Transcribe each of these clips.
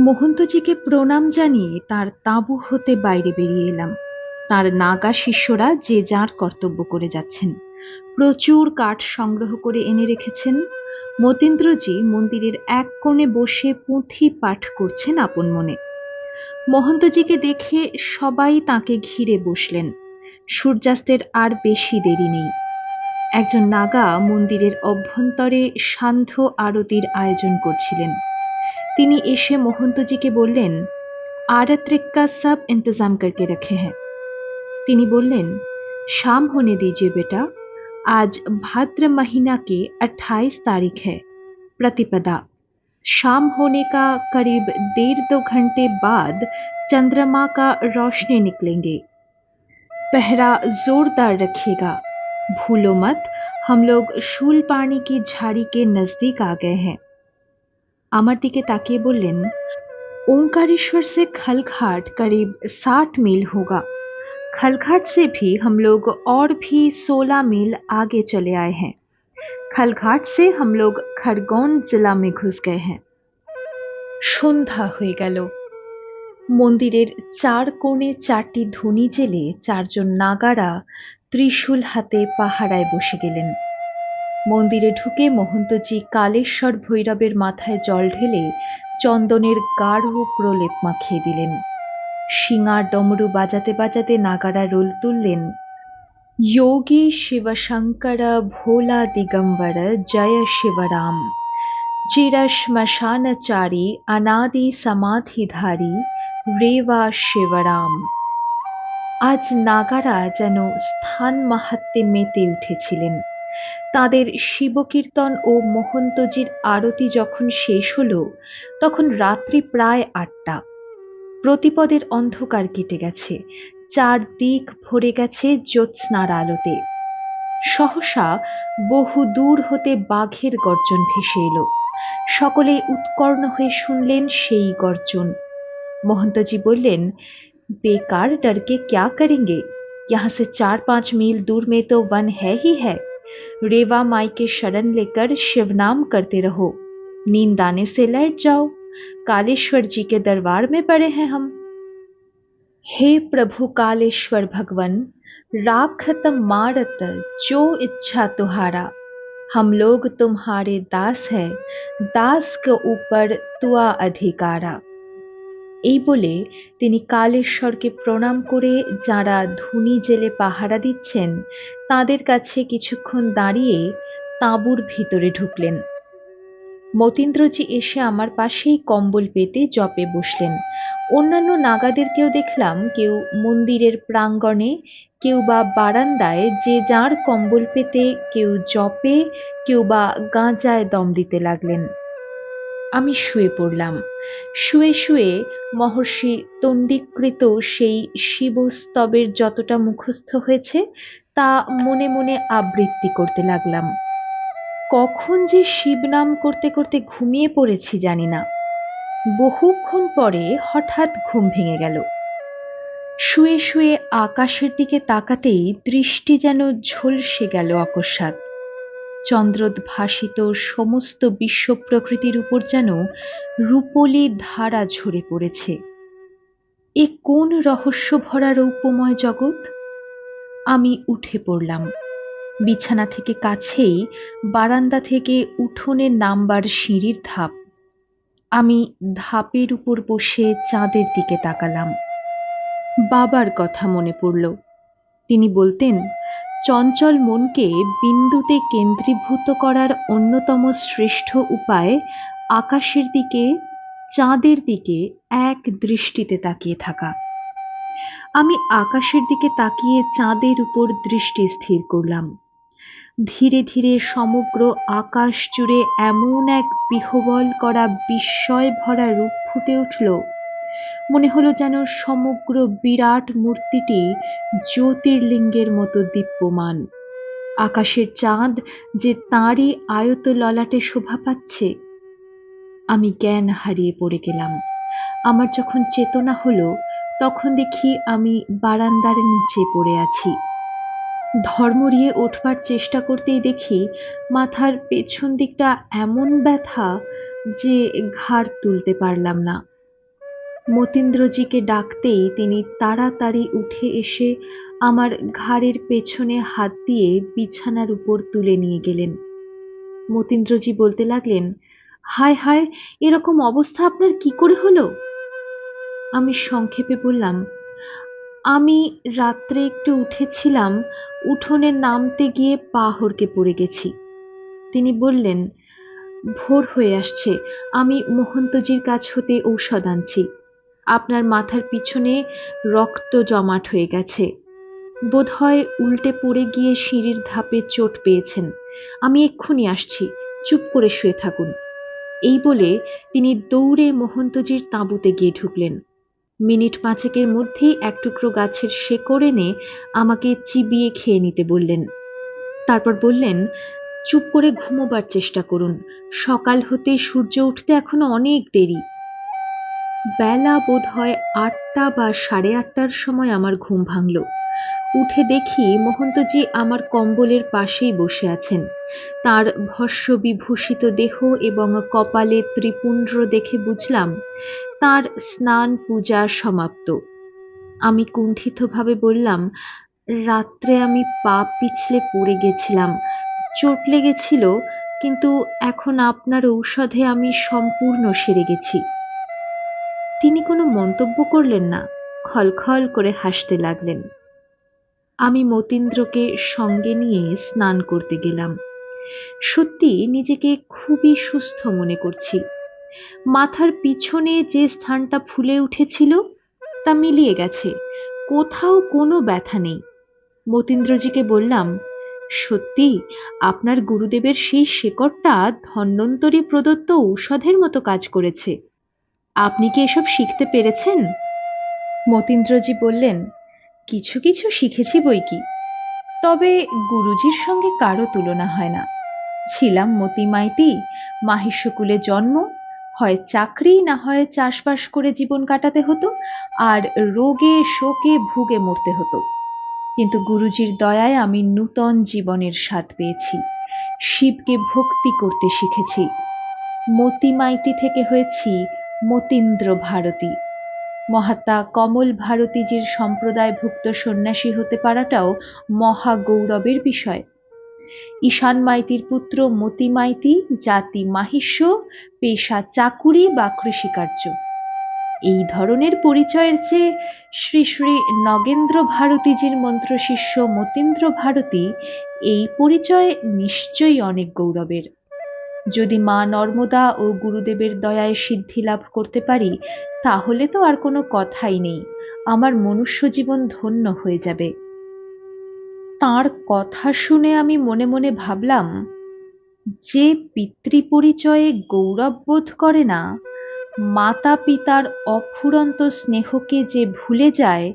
মহন্তজিকে প্রণাম জানিয়ে তার তাঁবু হতে বাইরে বেরিয়ে এলাম। তার নাগা শিষ্যরা যে যার কর্তব্য করে যাচ্ছেন। প্রচুর কাঠ সংগ্রহ করে এনে রেখেছেন। মতীন্দ্রজি মন্দিরের এক কোণে বসে পুঁথি পাঠ করছেন আপন মনে। মহন্তজিকে দেখে সবাই তাকে ঘিরে বসলেন। সূর্যাস্তের আর বেশি দেরি নেই। একজন নাগা মন্দিরের অভ্যন্তরে সান্ধ্য আরতির আয়োজন করছিলেন। তিনি এসে মহন্তজিকে বললেন आरत्रिक का सब इंतजाम करके रखे हैं তিনি বললেন शाम होने दीजिए बेटा आज भाद्र महीना की 28 तारीख है प्रतिपदा शाम होने का करीब डेढ़ दो घंटे बाद चंद्रमा का रोशनी निकलेंगे पहरा जोरदार रखिएगा भूलो मत हम लोग शूल पानी की झाड़ी के नजदीक आ गए हैं আমার দিকে তাকিয়ে বললেন ओंकारेश्वर से खलघाट करीब साठ मील होगा खलघाट से भी हम लोग और भी सोलह मील आगे चले आए हैं खलघाट से हम लोग खरगोन जिला में घुस गए हैं সন্ধ্যা হয়ে গেল মন্দিরের চার কোণে চারটি ধনী জেলে চারজন নাগারা ত্রিশূল হাতে পাহারায় বসে গেলেন মন্দিরে ঢুকে মহন্তজি কালেশ্বর ভৈরবের মাথায় জল ঢেলে চন্দনের গাঢ় প্রলেপ মাখিয়ে দিলেন। শিঙা ডমরু বাজাতে বাজাতে নাগারা রোল তুললেন। যোগী শিবশঙ্কর ভোলা দিগম্বর, জয় শিবরাম। চির শ্মশানচারী, অনাদি সমাধিধারী রেবা শিবরাম। আজ নাগারা যেন স্থান মাহাত্মে মেতে উঠেছিলেন। তাদের শিবকীর্তন ও মোহন্তজির আরতি যখন শেষ হলো তখন রাত্রি প্রায় আটটা প্রতিপদের অন্ধকার কেটে গেছে চারদিক ভরে গেছে জ্যোৎস্নার আলোতে সহসা বহু দূর হতে বাঘের গর্জন ভেসে এলো সকলে উৎকর্ণ হয়ে শুনলেন সেই গর্জন মহন্তজি বললেন बेकार डर के क्या करेंगे यहाँ से चार पांच मील दूर में तो वन है ही है रेवा माई के शरण लेकर शिव नाम करते रहो। नींद आने से लेट जाओ। कालेश्वर जी के दरबार में पड़े हैं हम। हे प्रभु कालेश्वर भगवन राखत मारत जो इच्छा तुम्हारा। हम लोग तुम्हारे दास है। दास के ऊपर तुआ अधिकारा। এই বলে তিনি কালেশ্বরকে প্রণাম করে যারা ধুনি জেলে পাহারা দিচ্ছেন, তাদের কাছে কিছুক্ষণ দাঁড়িয়ে তাঁবুর ভিতরে ঢুকলেন। মতীন্দ্রজি এসে আমার পাশেই কম্বল পেতে জপে বসলেন। অন্যান্য নাগাদেরকেও দেখলাম কেউ মন্দিরের প্রাঙ্গণে, কেউ বা বারান্দায় যে যার কম্বল পেতে, কেউ জপে, কেউ বা গাঁজায় দম দিতে লাগলেন। আমি শুয়ে পড়লাম। শুয়ে শুয়ে মহর্ষি তণ্ডিকৃত সেই শিবস্তবের যতটা মুখস্থ হয়েছে, তা মনে মনে আবৃত্তি করতে লাগলাম। কখন যে শিব নাম করতে করতে ঘুমিয়ে পড়েছি জানি না। বহুক্ষণ পরে হঠাৎ ঘুম ভেঙে গেল। শুয়ে শুয়ে আকাশের দিকে তাকাতেই দৃষ্টি যেন ঝলসে গেল অকস্মাৎ। চন্দ্রোদ্ভাসিত সমস্ত বিশ্ব প্রকৃতির উপর যেন রূপলি ধারা ঝরে পড়েছে। এ কোন রহস্য ভরা রৌপময় জগৎ? আমি উঠে পড়লাম। বিছানা থেকে কাছেই বারান্দা থেকে উঠোনে নামবার সিঁড়ির ধাপ। আমি ধাপের উপর বসে চাঁদের দিকে তাকালাম। বাবার কথা মনে পড়ল। তিনি বলতেন চঞ্চল মনকে বিন্দুতে কেন্দ্রীভূত করার অন্যতম শ্রেষ্ঠ উপায় আকাশের দিকে, চাঁদের দিকে এক দৃষ্টিতে তাকিয়ে থাকা। আমি আকাশের দিকে তাকিয়ে চাঁদের উপর দৃষ্টি স্থির করলাম। ধীরে ধীরে সমগ্র আকাশ জুড়ে এমন এক বিহবল করা বিস্ময় ভরা রূপ ফুটে উঠল মনে হলো যেন সমগ্র বিরাট মূর্তিটি জ্যোতির্লিঙ্গের মতো দীপ্যমান। আকাশের চাঁদ যে তাঁরই আয়ত ললাটে শোভা পাচ্ছে, আমি জ্ঞান হারিয়ে পড়ে গেলাম। আমার যখন চেতনা হলো, তখন দেখি আমি বারান্দার নিচে পড়ে আছি। ধর্মরিয়ে উঠবার চেষ্টা করতেই দেখি মাথার পেছন দিকটা এমন ব্যথা যে ঘাড় তুলতে পারলাম না। মতীন্দ্রজিকে ডাকতেই তিনি তাড়াতাড়ি উঠে এসে আমার ঘাড়ের পেছনে হাত দিয়ে বিছানার উপর তুলে নিয়ে গেলেন। মতীন্দ্রজি বলতে লাগলেন, হায় হায়, এরকম অবস্থা আপনার কি করে হলো? আমি সংক্ষেপে বললাম, আমি রাত্রে একটু উঠেছিলাম, উঠোনে নামতে গিয়ে পা হড়কে পড়ে গেছি। তিনি বললেন, ভোর হয়ে আসছে, আমি মোহন্তজির কাছ হতে ঔষধ আনছি। আপনার মাথার পিছনে রক্ত জমাট হয়ে গেছে। বোধহয় উল্টে পড়ে গিয়ে সিঁড়ির ধাপে চোট পেয়েছেন। আমি এক্ষুনি আসছি, চুপ করে শুয়ে থাকুন। এই বলে তিনি দৌড়ে মোহন্তজির তাঁবুতে গিয়ে ঢুকলেন। মিনিট পাঁচেকের মধ্যেই এক টুকরো গাছের শেকড় এনে আমাকে চিবিয়ে খেয়ে নিতে বললেন। তারপর বললেন, চুপ করে ঘুমোবার চেষ্টা করুন। সকাল হতে সূর্য উঠতে এখনও অনেক দেরি। বেলা বোধ হয় আটটা বা সাড়ে আটটার সময় আমার ঘুম ভাঙল। উঠে দেখি মহন্তজি আমার কম্বলের পাশেই বসে আছেন। তার ভস্য বিভূষিত দেহ এবং কপালে ত্রিপুণ্ড দেখে বুঝলাম তার স্নান পূজা সমাপ্ত। আমি কুণ্ঠিতভাবে বললাম, রাত্রে আমি পা পিছলে পড়ে গেছিলাম। চোট লেগেছিল, কিন্তু এখন আপনার ঔষধে আমি সম্পূর্ণ সেরে গেছি। তিনি কোনো মন্তব্য করলেন না, খলখল করে হাসতে লাগলেন। আমি মতীন্দ্রকে সঙ্গে নিয়ে স্নান করতে গেলাম। সত্যি নিজেকে খুবই সুস্থ মনে করছি। মাথার পিছনে যে স্থানটা ফুলে উঠেছিল, তা মিলিয়ে গেছে, কোথাও কোনো ব্যথা নেই। মতীন্দ্রজিকে বললাম, সত্যি, আপনার গুরুদেবের সেই শেকড়টা ধন্বন্তরী প্রদত্ত ঔষধের মতো কাজ করেছে। আপনি কি এসব শিখতে পেরেছেন? মতীন্দ্রজি বললেন, কিছু কিছু শিখেছি বই কি। তবে গুরুজির সঙ্গে কারও তুলনা হয় না। ছিলাম মতি মাইতি মাহিষ্যকুলে জন্ম, হয় চাকরি না হয় চাষবাস করে জীবন কাটাতে হতো, আর রোগে, শোকে, ভুগে মরতে হতো। কিন্তু গুরুজির দয়ায় আমি নূতন জীবনের স্বাদ পেয়েছি। শিবকে ভক্তি করতে শিখেছি। মতি মাইতি থেকে হয়েছি মতীন্দ্র ভারতী। মহাত্মা কমল ভারতীজির সম্প্রদায়ভুক্ত সন্ন্যাসী হতে পারাটাও মহা গৌরবের বিষয়। ঈশান মাইতির পুত্র মতি মাইতি, জাতি মাহিষ্য, পেশা চাকুরি বা কৃষিকার্য। এই ধরনের পরিচয়ের চেয়ে শ্রী শ্রী নগেন্দ্র ভারতীজির মন্ত্রশিষ্য মতীন্দ্র ভারতী এই পরিচয় নিশ্চয়ই অনেক গৌরবের। যদি মা নর্মদা ও গুরুদেবের দয়ায় সিদ্ধি লাভ করতে পারি, তাহলে তো আর কোনো কথাই নেই। আমার মনুষ্য জীবন ধন্য হয়ে যাবে। তার কথা শুনে আমি মনে মনে ভাবলাম, যে পিতৃপরিচয়ে গৌরব বোধ করে না মাতা পিতার অফুরন্ত স্নেহকে যে ভুলে যায়,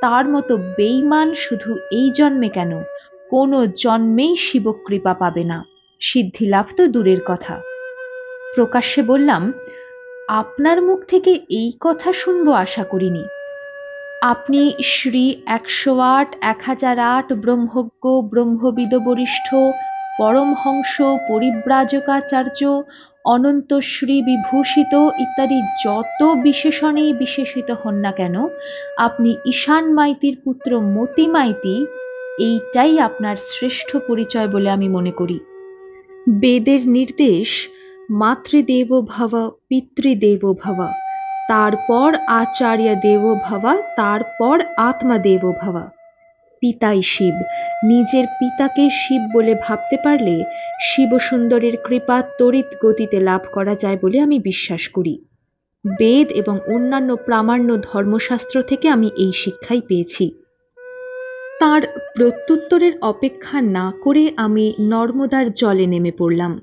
তার মতো বেইমান শুধু এই জন্মে কেন? কোনো জন্মেই শিবকৃপা পাবে না। সিদ্ধি লাভ তো দূরের কথা। প্রকাশ্যে বললাম, আপনার মুখ থেকে এই কথা শুনব আশা করিনি। আপনি শ্রী একশো আট এক হাজার আট, ব্রহ্মজ্ঞ, ব্রহ্মবিদ, বরিষ্ঠ, পরমহংস, পরিব্রাজকাচার্য অনন্তশ্রী বিভূষিত ইত্যাদি যত বিশেষণেই বিশেষিত হন না কেন, আপনি ঈশান মাইতির পুত্র মতি মাইতি, এইটাই আপনার শ্রেষ্ঠ পরিচয় বলে আমি মনে করি। বেদের নির্দেশ মাতৃদেব ভব পিতৃদেব ভব তারপর আচার্য দেব ভবা তারপর আত্মাদেব ভবা পিতাই শিব। নিজের পিতাকে শিব বলে ভাবতে পারলে শিবসুন্দরের কৃপা তড়িৎ গতিতে লাভ করা যায় বলে আমি বিশ্বাস করি। বেদ এবং অন্যান্য প্রামাণ্য ধর্মশাস্ত্র থেকে আমি এই শিক্ষাই পেয়েছি। তার প্রত্যুত্তরের অপেক্ষা না করে আমি নর্মদার জলে নেমে পড়লাম।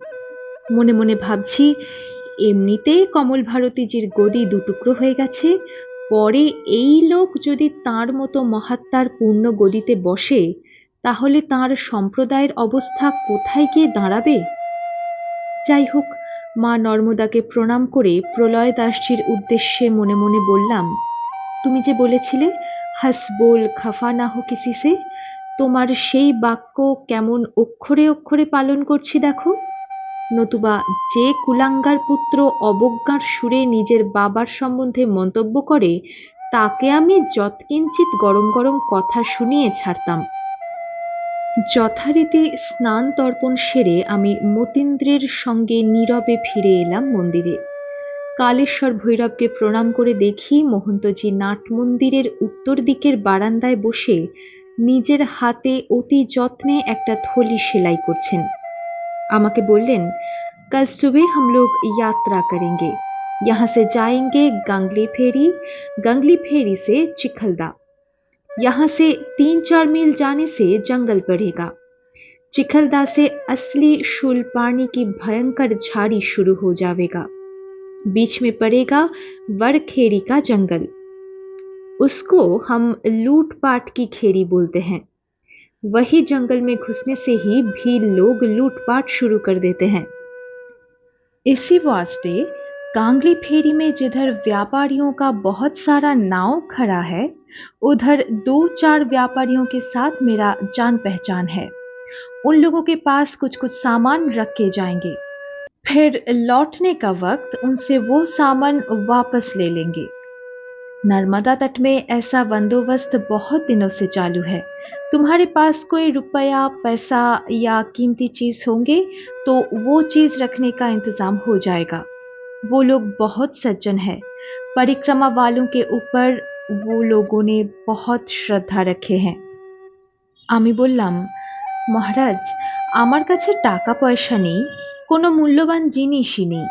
মনে মনে ভাবছি এমনিতে কমল ভারতীজির গদি দুটুকরো হয়ে গেছে, পরে এই লোক যদি তার মতো মহাত্মার পূর্ণ গদিতে বসে, তাহলে তার সম্প্রদায়ের অবস্থা কোথায় গিয়ে দাঁড়াবে? যাই হোক, মা নর্মদাকে প্রণাম করে প্রলয় দাসজির উদ্দেশ্যে মনে মনে বললাম, তুমি যে বলেছিলে হাসবোল খাফা না হো কিসি সে? তোমার সেই বাক্য কেমন অক্ষরে অক্ষরে পালন করছি দেখো। নতুবা যে কুলাঙ্গার পুত্র অবজ্ঞার সুরে নিজের বাবার সম্বন্ধে মন্তব্য করে, তাকে আমি যৎকিঞ্চিত গরম গরম কথা শুনিয়ে ছাড়তাম। যথারীতি স্নান তর্পণ সেরে আমি মতীন্দ্রের সঙ্গে নীরবে ফিরে এলাম মন্দিরে। কালেশ্বর ভৈরবকে প্রণাম করে দেখি মহন্তজি নাট মন্দিরের উত্তর দিকের বারান্দায় বসে নিজের হাতে অতি যত্নে একটা থলি সেলাই করছেন আমাকে বললেন कल सुबह हम लोग यात्रा करेंगे यहाँ से जाएंगे गंगली फेरी गंगली फेरी से चिखलदा यहाँ से तीन चार मील जाने से जंगल पड़ेगा चिखलदा से असली शूलपानी की भयंकर झाड़ी शुरू हो जाएगा बीच में पड़ेगा वरखेड़ी का जंगल। उसको हम लूटपाट की खेड़ी बोलते हैं। वही जंगल में घुसने से ही भी लोग लूटपाट शुरू कर देते हैं। इसी वास्ते कांगली फेरी में जिधर व्यापारियों का बहुत सारा नाव खड़ा है, उधर दो चार व्यापारियों के साथ मेरा जान पहचान है। उन लोगों के पास कुछ कुछ सामान रख के जाएँगे। फिर लौटने का वक्त उनसे वो सामान वापस ले लेंगे नर्मदा तट में ऐसा बंदोबस्त बहुत दिनों से चालू है तुम्हारे पास कोई रुपया पैसा या कीमती चीज होंगे तो वो चीज रखने का इंतजाम हो जाएगा वो लोग बहुत सज्जन है परिक्रमा वालों के ऊपर वो लोगों ने बहुत শ্রদ্ধা রেখে হ্যাঁ আমি বললাম মহারাজ আমার কাছে টাকা পয়সা নেই কোনো মূল্যবান জিনিসই নেই।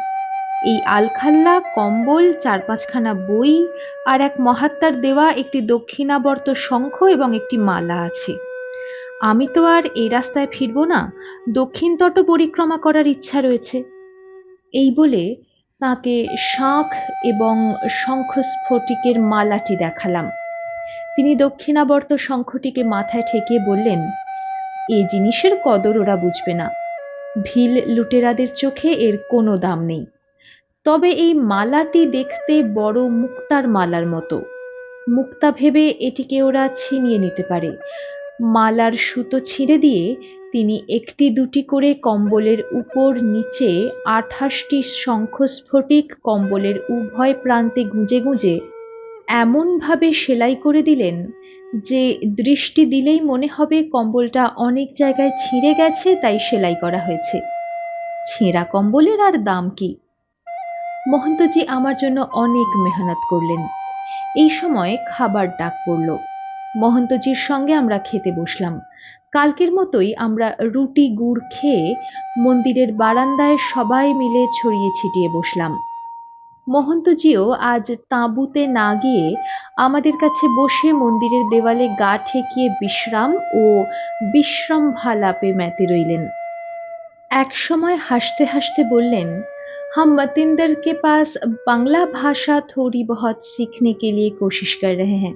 এই আলখাল্লা, কম্বল চার পাঁচখানা বই আর এক মহাত্মার দেওয়া একটি দক্ষিণাবর্ত শঙ্খ এবং একটি মালা আছে। আমি তো আর এই রাস্তায় ফিরব না, দক্ষিণ তট পরিক্রমা করার ইচ্ছা রয়েছে। এই বলে তাকে শাঁখ এবং শঙ্খ স্ফটিকের মালাটি দেখালাম। তিনি দক্ষিণাবর্ত শঙ্খটিকে মাথায় ঠেকিয়ে বললেন, এ জিনিসের কদর ওরা বুঝবে না। ভিল লুটেরাদের চোখে এর কোনো দাম নেই। তবে এই মালাটি দেখতে বড় মুক্তার মালার মতো। মুক্তা ভেবে এটিকে ওরা ছিনিয়ে নিতে পারে। মালার সুতো ছিঁড়ে দিয়ে তিনি একটি দুটি করে কম্বলের উপর নিচে আঠাশটি শঙ্খস্ফটিক কম্বলের উভয় প্রান্তে গুঁজে গুঁজে এমনভাবে সেলাই করে দিলেন যে দৃষ্টি দিলেই মনে হবে কম্বলটা অনেক জায়গায় ছিঁড়ে গেছে, তাই সেলাই করা হয়েছে। ছেঁড়া কম্বলের আর দাম কি? মহন্তজি আমার জন্য অনেক মেহনত করলেন। এই সময় খাবার ডাক পড়ল। মহন্তজির সঙ্গে আমরা খেতে বসলাম। কালকের মতোই আমরা রুটি, গুড় খেয়ে মন্দিরের বারান্দায় সবাই মিলে ছড়িয়ে ছিটিয়ে বসলাম। মহন্তজিও আজ তাঁবুতে না গিয়ে আমাদের কাছে বসে মন্দিরের দেওয়ালে গা ঠেকিয়ে বিশ্রাম ও বিশ্রাম ভালাপে মেতে রইলেন এক সময় হাসতে হাসতে বললেন हम मतिंदर के पास बांग्ला भाषा थोड़ी बहुत सीखने के लिए कोशिश कर रहे हैं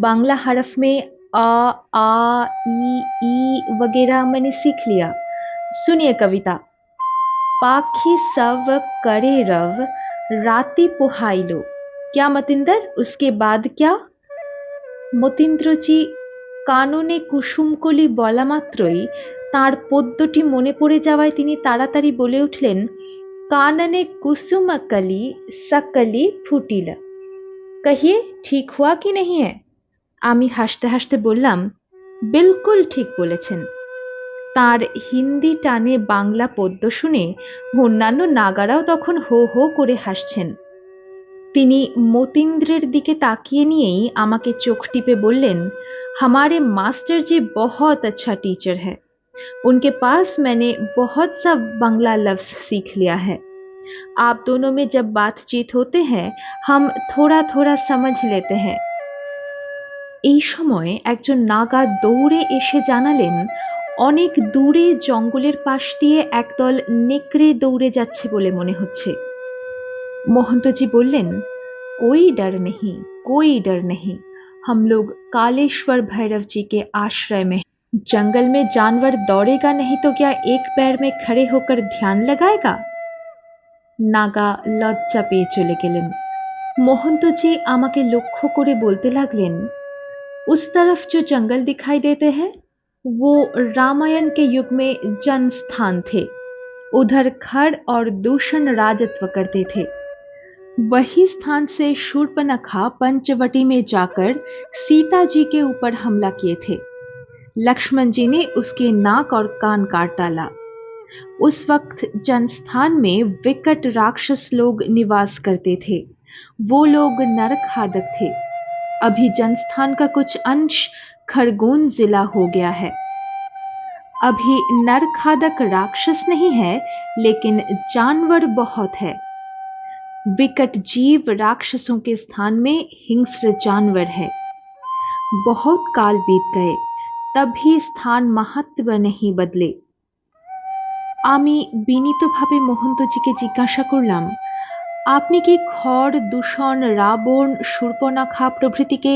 बांग्ला हरफ में आ आ ई ई वगैरह मैंने सीख लिया सुनिए कविता पाखी सव करे रव राती पोहाइलो क्या मतिंदर उसके बाद क्या মতীন্দ্রজি কাননে কুসুমকলি বলা মাত্রই তার পদ্যটি মনে পড়ে যাওয়ায় তিনি তাড়াতাড়ি বলে উঠলেন कानने कुसुमकली सकली ফুটিল कहिए ঠিক हुआ কি नहीं है আমি হাসতে হাসতে বললাম বিলকুল ঠিক বলেছেন তার হিন্দি টানে বাংলা পদ্য শুনে অন্যান্য নাগারাও তখন হো হো করে হাসছেন তিনি মতীন্দ্রের দিকে তাকিয়ে নিয়েই আমাকে চোখ টিপে বললেন हमारे मास्टर जी बहुत अच्छा टीचर है उनके पास मैंने बहुत सा बांग्ला लफ्ज सीख लिया है आप दोनों में जब बातचीत होते हैं हम थोड़ा थोड़ा समझ लेते हैं এই সময় একজন নাগা দৌড়ে এসে জানালেন অনেক দূরে জঙ্গলের পাশ দিয়ে একদল নেকড়ে দৌড়ে যাচ্ছে বলে মনে হচ্ছে মহন্তজি বললেন कोई डर नहीं कोई डर नहीं हम लोग कालेश्वर भैरव जी के आश्रय में जंगल में जानवर दौड़ेगा नहीं तो क्या एक पैर में खड़े होकर ध्यान लगाएगा নাগা লজ্জা পেয়ে চলে গেলেন मोहंतजी আমাকে লক্ষ্য করে বলতে লাগলেন उस तरफ जो जंगल दिखाई देते हैं वो रामायण के युग में जन स्थान थे। उधर खर और दूषण राजत्व करते थे। वही स्थान से शूर्पनखा पंचवटी में जाकर सीता जी के ऊपर हमला किए थे। लक्ष्मण जी ने उसके नाक और कान काट डाला। उस वक्त जनस्थान में विकट राक्षस लोग निवास करते थे। वो लोग नरक हादक थे। अभी जनस्थान का कुछ अंश खरगोन जिला हो गया है अभी नरखादक राक्षस नहीं है लेकिन जानवर बहुत है विकट जीव राक्षसों के स्थान में हिंस्र जानवर है बहुत काल बीत गए तब भी স্থান মাহাত্ম नहीं বদলে আমি বিনীতভাবে মহন্তজিকে জিজ্ঞাসা করলাম আপনি কি খড় দূষণ রাবণ শূর্পনাখা প্রভৃতিকে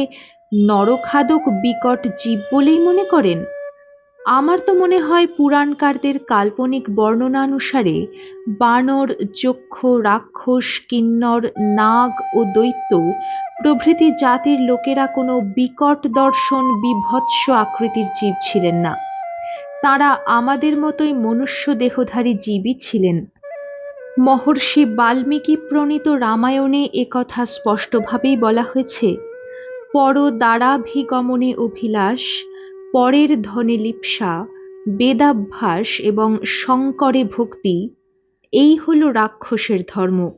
নরখাদক বিকট জীব বলেই মনে করেন। আমার তো মনে হয় পুরাণকারদের কাল্পনিক বর্ণনানুসারে বানর, যক্ষ, রাক্ষস, কিন্নর, নাগ ও দৈত্য প্রভৃতি জাতির লোকেরা কোনো বিকট দর্শন, বিভৎস আকৃতির জীব ছিলেন না। তারা আমাদের মতোই মনুষ্য দেহধারী জীবই ছিলেন। মহর্ষি বাল্মীকি প্রণীত রামায়ণে একথা স্পষ্টভাবেই বলা হয়েছে। পর দ্বারাভিগমনে অভিলাষ, পরের ধনে লিপ্সা, বেদাভ্যাস এবং শঙ্করে ভক্তি, এই হল রাক্ষসের ধর্ম।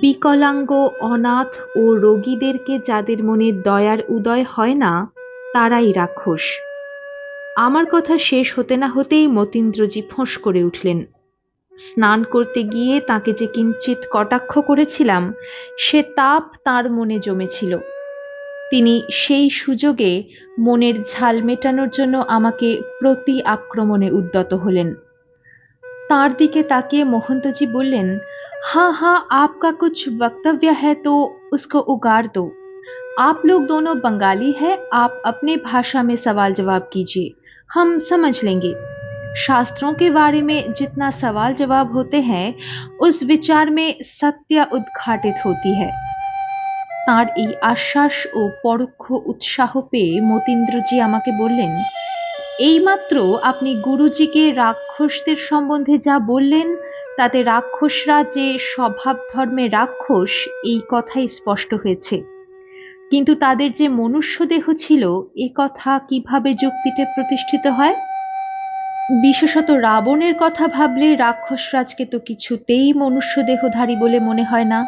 বিকলাঙ্গ, অনাথ ও রোগীদেরকে যাদের মনে দয়ার উদয় হয় না, তারাই রাক্ষস। আমার কথা শেষ হতে না হতেই মতীন্দ্রজি ফোঁস করে উঠলেন। স্নান করতে গিয়ে তাকে যে কিঞ্চিত কটাক্ষ করেছিলাম, সে তাপ তার মনে জমেছিল। তিনি সেই সুযোগে মনের ঝাল মেটানোর জন্য আমাকে প্রতি আক্রমণে উদ্যত হলেন তার দিকে তাকিয়ে মোহন্তজি বললেন हाँ हाँ आपका कुछ वक्तव्य है तो उसको उगार दो आप लोग दोनों बंगाली है आप अपने भाषा में सवाल जवाब कीजिए हम समझ लेंगे शास्त्रों के बारे में जितना सवाल जवाब होते हैं उस विचार में सत्य उद्घाटित होती है তার এই আশ্বাস ও পরোক্ষ উৎসাহ পেয়ে মতীন্দ্রজি আমাকে বললেন, এইমাত্র আপনি গুরুজিকে রাক্ষসদের সম্বন্ধে যা বললেন, তাতে রাক্ষসরা যে স্বভাব ধর্মে রাক্ষস, এই কথাই স্পষ্ট হয়েছে। কিন্তু তাদের যে মনুষ্য দেহ ছিল, এ কথা কীভাবে যুক্তিতে প্রতিষ্ঠিত হয়? বিশেষত রাবণের কথা ভাবলে রাক্ষসরাজকে তো কিছুতেই মনুষ্য দেহধারী বলে মনে হয় না।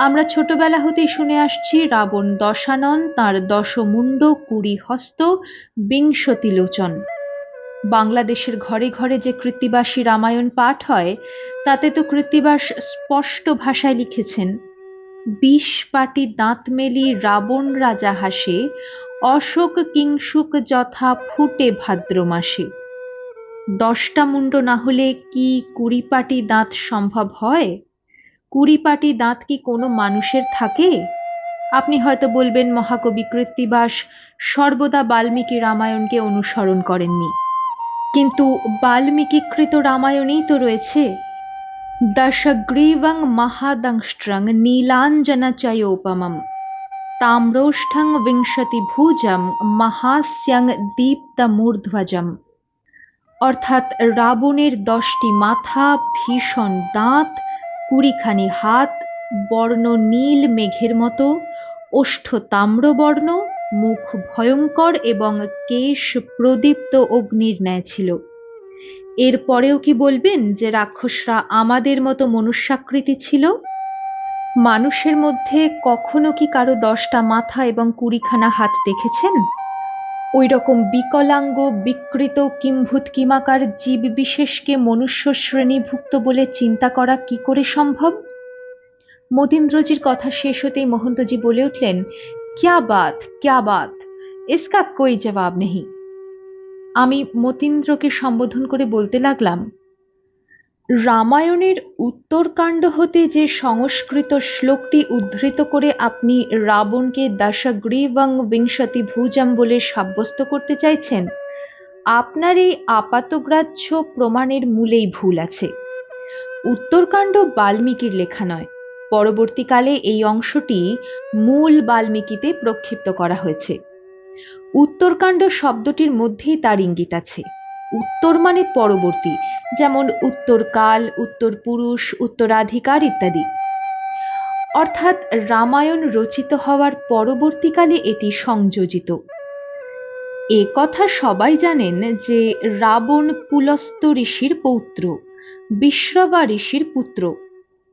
আমরা ছোটবেলা হতেই শুনে আসছি, রাবণ দশানন, তার দশমুণ্ড কুড়ি হস্ত বিংশতি লোচন বাংলাদেশের ঘরে ঘরে যে কৃত্তিবাসী রামায়ণ পাঠ হয়, তাতে তো কৃত্তিবাস স্পষ্ট ভাষায় লিখেছেন, বিষ পাটি দাঁত মেলি রাবণ রাজা হাসে, অশোক কিংসুক যথা ফুটে ভাদ্র মাসে। দশটা মুন্ড না হলে কি কুড়ি পাটি দাঁত সম্ভব হয়? কুড়ি পাটি দাঁত কি কোনো মানুষের থাকে? আপনি হয়তো বলবেন, মহাকবি কৃত্তিবাস, সর্বদা বাল্মীকি রামায়ণকে অনুসরণ করেননি। কিন্তু বাল্মীকিকৃত রামায়ণেই তো রয়েছে। দশগ্রীবং মহাদংষ্ট্রং নীলাঞ্জনচয়োপমম তাম্রোষ্ঠং বিংশতি ভুজম মহাস্যং দীপ্তমূর্ধ্বজম। অর্থাৎ রাবণের দশটি মাথা, ভীষণ দাঁত কুড়িখানি হাত, বর্ণ নীল মেঘের মতো, ওষ্ঠ তাম্রবর্ণ মুখ ভয়ঙ্কর এবং কেশ প্রদীপ্ত অগ্নির ন্যায় ছিল। এরপরেও কি বলবেন যে রাক্ষসরা আমাদের মতো মনুষ্যাকৃতি ছিল? মানুষের মধ্যে কখনো কি কারও দশটা মাথা এবং কুড়িখানা হাত দেখেছেন? ওই রকম বিকলাঙ্গ, বিকৃত, কিম্ভূত, কিমাকার জীব বিশেষকে মনুষ্য শ্রেণীভুক্ত বলে চিন্তা করা কি করে সম্ভব? মতীন্দ্রজির কথা শেষ হতেই মহন্তজি বলে উঠলেন, ক্যা বাত ক্যা বাত, ইসকা কই জবাব নেহি? আমি মতীন্দ্রকে সম্বোধন করে বলতে লাগলাম রামায়ণের উত্তরকাণ্ড হতে যে সংস্কৃত শ্লোকটি উদ্ধৃত করে আপনি রাবণকে দশগ্রীবং বিংশতি ভুজম বলে সাব্যস্ত করতে চাইছেন, আপনার এই আপাতগ্রাহ্য প্রমাণের মূলেই ভুল আছে। উত্তরকাণ্ড বাল্মীকির লেখা নয়, পরবর্তীকালে এই অংশটি মূল বাল্মীকিতে প্রক্ষিপ্ত করা হয়েছে। উত্তরকাণ্ড শব্দটির মধ্যেই তার ইঙ্গিত আছে। উত্তর মানে পরবর্তী, যেমন উত্তরকাল উত্তর পুরুষ, উত্তরাধিকার ইত্যাদি। অর্থাৎ রামায়ণ রচিত হওয়ার পরবর্তীকালে এটি সংযোজিত। এ কথা সবাই জানেন যে রাবণ পুলস্ত ঋষির পৌত্র বিশ্রবা ঋষির পুত্র।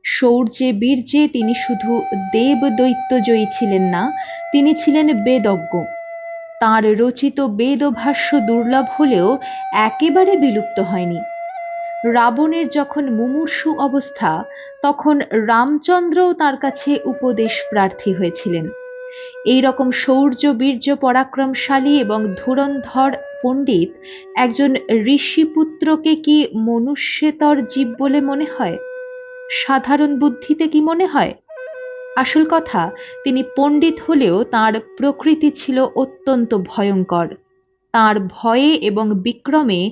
শৌর্যে বীর্যে তিনি শুধু দেব দৈত্য জয়ী ছিলেন না, তিনি ছিলেন বেদজ্ঞ। তাঁর রচিত বেদভাষ্য দুর্লভ হলেও একেবারে বিলুপ্ত হয়নি। রাবণের যখন মুমূর্ষু অবস্থা, তখন রামচন্দ্রও তার কাছে উপদেশ প্রার্থী হয়েছিলেন। এই রকম শৌর্য বীর্য পরাক্রমশালী এবং ধুরন্ধর পণ্ডিত একজন ঋষিপুত্রকে কি মনুষ্যেতর জীব বলে মনে হয়? সাধারণ বুদ্ধিতে কি মনে হয়? আসল কথা, তিনি পণ্ডিত হলেও তার প্রকৃতি ছিল অত্যন্ত ভয়ঙ্কর। তার ভয়ে এবং বিক্রমে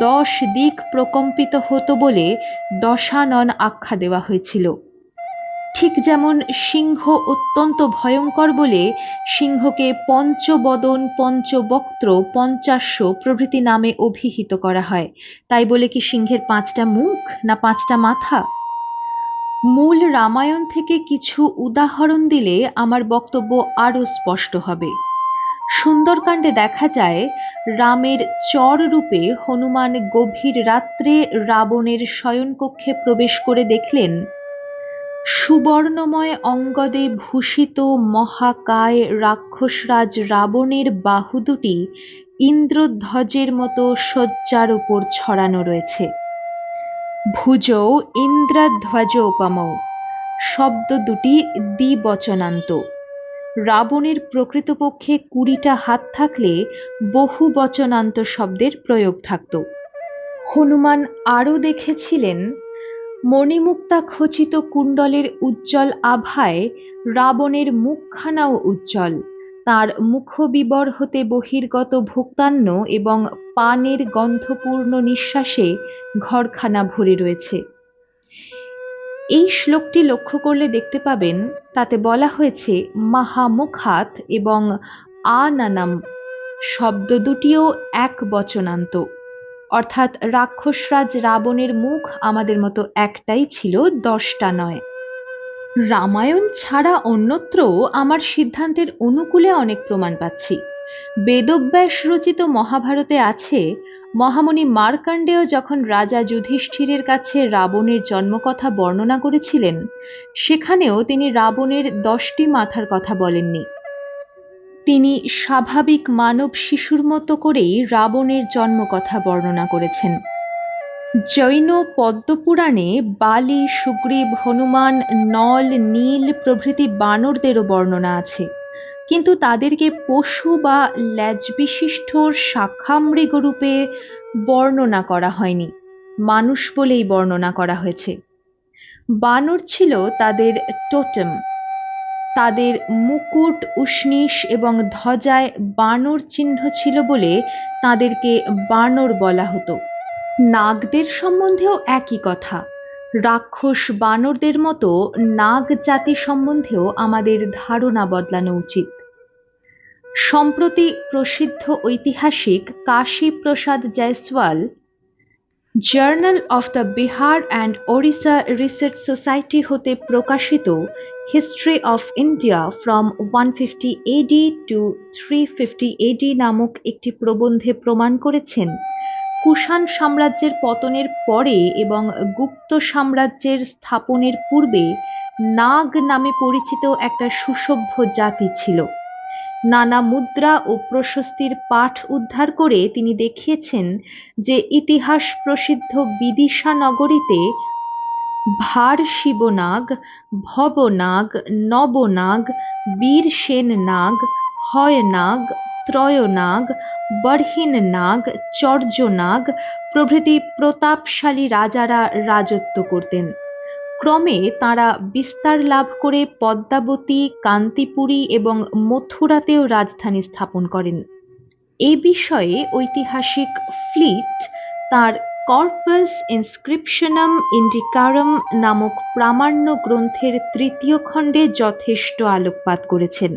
দশ দিক প্রকম্পিত হতো বলে দশানন আখ্যা দেওয়া হয়েছিল। ঠিক যেমন সিংহ অত্যন্ত ভয়ঙ্কর বলে সিংহকে পঞ্চবদন, পঞ্চবক্ত্র পঞ্চাশ্য প্রভৃতি নামে অভিহিত করা হয়। তাই বলে কি সিংহের পাঁচটা মুখ না পাঁচটা মাথা? মূল রামায়ণ থেকে কিছু উদাহরণ দিলে আমার বক্তব্য আরও স্পষ্ট হবে। সুন্দরকাণ্ডে দেখা যায়, রামের চর রূপে হনুমান গভীর রাত্রে রাবণের শয়নকক্ষে প্রবেশ করে দেখলেন, সুবর্ণময় অঙ্গদে ভূষিত মহাকায় রাক্ষসরাজ রাবণের বাহু দুটি ইন্দ্রধ্বজের মতো শয্যার উপর ছড়ানো রয়েছে। ভুজৌ ইন্দ্রধ্বজ উপমৌ শব্দ দুটি দ্বিবচনান্ত। রাবণের প্রকৃতপক্ষে কুড়িটা হাত থাকলে বহু বচনান্ত শব্দের প্রয়োগ থাকত। হনুমান আরও দেখেছিলেন, মণিমুক্তা খচিত কুণ্ডলের উজ্জ্বল আভায় রাবণের মুখখানাও উজ্জ্বল। তার মুখবিবর হতে বহির্গত ভুক্তান্ন এবং পানের গন্ধপূর্ণ নিঃশ্বাসে ঘরখানা ভরে রয়েছে। এই শ্লোকটি লক্ষ্য করলে দেখতে পাবেন, তাতে বলা হয়েছে, মাহামুখাত এবং আনানাম শব্দ দুটিও এক বচনান্ত। অর্থাৎ রাক্ষসরাজ রাবণের মুখ আমাদের মতো একটাই ছিল, দশটা নয়। রামায়ণ ছাড়া অন্যত্র আমার সিদ্ধান্তের অনুকূলে অনেক প্রমাণ পাচ্ছি। বেদব্যাস রচিত মহাভারতে আছে, মহামণি মার্কাণ্ডেয় যখন রাজা যুধিষ্ঠিরের কাছে রাবণের জন্মকথা বর্ণনা করেছিলেন, সেখানেও তিনি রাবণের দশটি মাথার কথা বলেননি। তিনি স্বাভাবিক মানব শিশুর মতো করেই রাবণের জন্মকথা বর্ণনা করেছেন। জৈন পদ্মপুরাণে বালি, সুগ্রীব, হনুমান, নল, নীল প্রভৃতি বানরদেরও বর্ণনা আছে। কিন্তু তাদেরকে পশু বা ল্যাজ ল্যাজবিশিষ্ট শাখামৃগরূপে বর্ণনা করা হয়নি। মানুষ বলেই বর্ণনা করা হয়েছে। বানর ছিল তাদের টোটেম। তাদের মুকুট উষ্ণিস এবং ধ্বজায় বানর চিহ্ন ছিল বলে তাদেরকে বানর বলা হতো। নাগদের সম্বন্ধেও একই কথা। রাক্ষস বানরদের মতো নাগ জাতি সম্বন্ধেও আমাদের ধারণা বদলানো উচিত। সম্প্রতি প্রসিদ্ধ ঐতিহাসিক Kashi Prasad Jayaswal, journal of the Bihar and Odisha research society হতে প্রকাশিত history of India from one fifty AD to three fifty AD নামক একটি প্রবন্ধে প্রমাণ করেছেন কুষাণ সাম্রাজ্যের পতনের পরে এবং গুপ্ত সাম্রাজ্যের স্থাপনের পূর্বে নাগ নামে পরিচিত একটা সুসভ্য জাতি ছিল। নানা মুদ্রা ও প্রশস্তির পাঠ উদ্ধার করে তিনি দেখিয়েছেন যে ইতিহাস প্রসিদ্ধ বিদিশা নগরীতে ভার শিবনাগ, ভবনাগ, নবনাগ বীরসেন নাগ হয় নাগ ত্রয়নাগ নাগ চর্যনাগ প্রভৃতি প্রতাপশালী রাজারা রাজত্ব করতেন। ক্রমে তাঁরা বিস্তার লাভ করে পদ্মাবতী, কান্তিপুরী এবং মথুরাতেও রাজধানী স্থাপন করেন। এ বিষয়ে ঐতিহাসিক ফ্লিট তার কর্পাস ইনস্ক্রিপশনাম ইন্ডিকারম নামক প্রামাণ্য গ্রন্থের তৃতীয় খণ্ডে যথেষ্ট আলোকপাত করেছেন।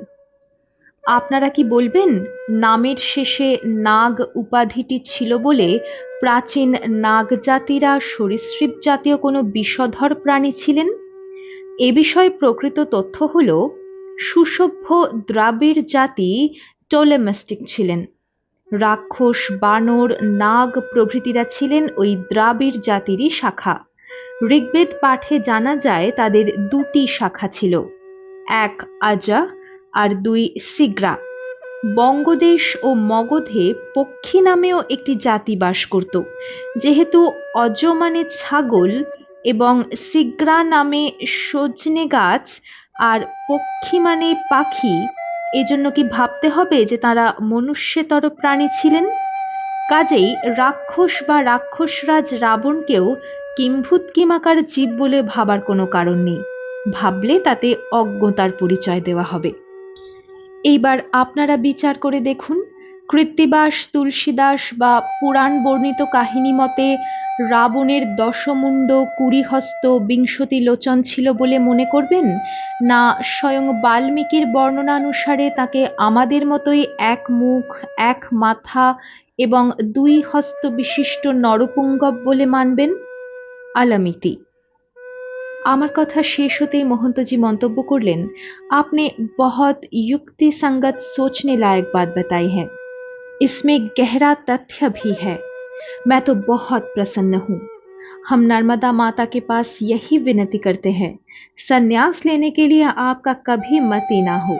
আপনারা কি বলবেন? নামের শেষে নাগ উপাধিটি ছিল বলে প্রাচীন নাগ জাতিরা সরীসৃপ জাতীয় কোনো বিষধর প্রাণী ছিলেন? এ বিষয়ে প্রকৃত তথ্য হল, সুসভ্য দ্রাবিড় জাতি টোলেমাস্টিক ছিলেন। রাক্ষস, বানর, নাগ প্রভৃতিরা ছিলেন ওই দ্রাবিড় জাতিরই শাখা। ঋগ্বেদ পাঠে জানা যায় তাদের দুটি শাখা ছিল। এক আজা আর দুই সিগ্রা। বঙ্গদেশ ও মগধে পক্ষী নামেও একটি জাতি বাস করত। যেহেতু অজ মানে ছাগল এবং সিগ্রা নামে সজনে গাছ আর পক্ষী মানে পাখি, এজন্য কি ভাবতে হবে যে তারা মনুষ্যতর প্রাণী ছিলেন? কাজেই রাক্ষস বা রাক্ষসরাজ রাবণকেও কিম্ভূত কিমাকার জীব বলে ভাবার কোনো কারণ নেই। ভাবলে তাতে অজ্ঞতার পরিচয় দেওয়া হবে। এইবার আপনারা বিচার করে দেখুন, কৃত্তিবাস, তুলসীদাস বা পুরাণ বর্ণিত কাহিনী মতে রাবণের দশমুণ্ড কুড়িহস্ত বিংশতি লোচন ছিল বলে মনে করবেন? না স্বয়ং বাল্মীকির বর্ণনানুসারে তাকে আমাদের মতোই এক মুখ, এক মাথা এবং দুই হস্ত বিশিষ্ট নরপুঙ্গব বলে মানবেন? আলামিতি আমার কথা শেষ হতেই মহন্তজি মন্তব্য করলেন आपने बहुत युक्ति संगत सोचने लायक बात बताई है इसमें गहरा तथ्य भी है मैं तो बहुत प्रसन्न हूँ हम नर्मदा माता के पास यही विनती करते हैं संन्यास लेने के लिए आपका कभी मति ना हो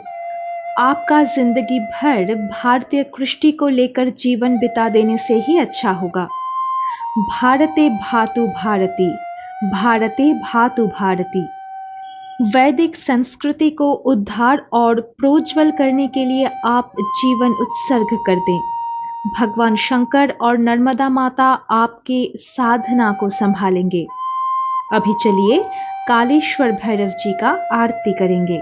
आपका जिंदगी भर भारतीय कृष्टि को लेकर जीवन बिता देने से ही अच्छा होगा भारते भातु भारती भारते भातु भारती। वैदिक संस्कृति को उद्धार और प्रोज्वल करने के लिए आप जीवन उत्सर्ग कर दें। भगवान शंकर और नर्मदा माता आपके साधना को संभालेंगे। अभी चलिए कालेश्वर भैरव जी का आरती करेंगे।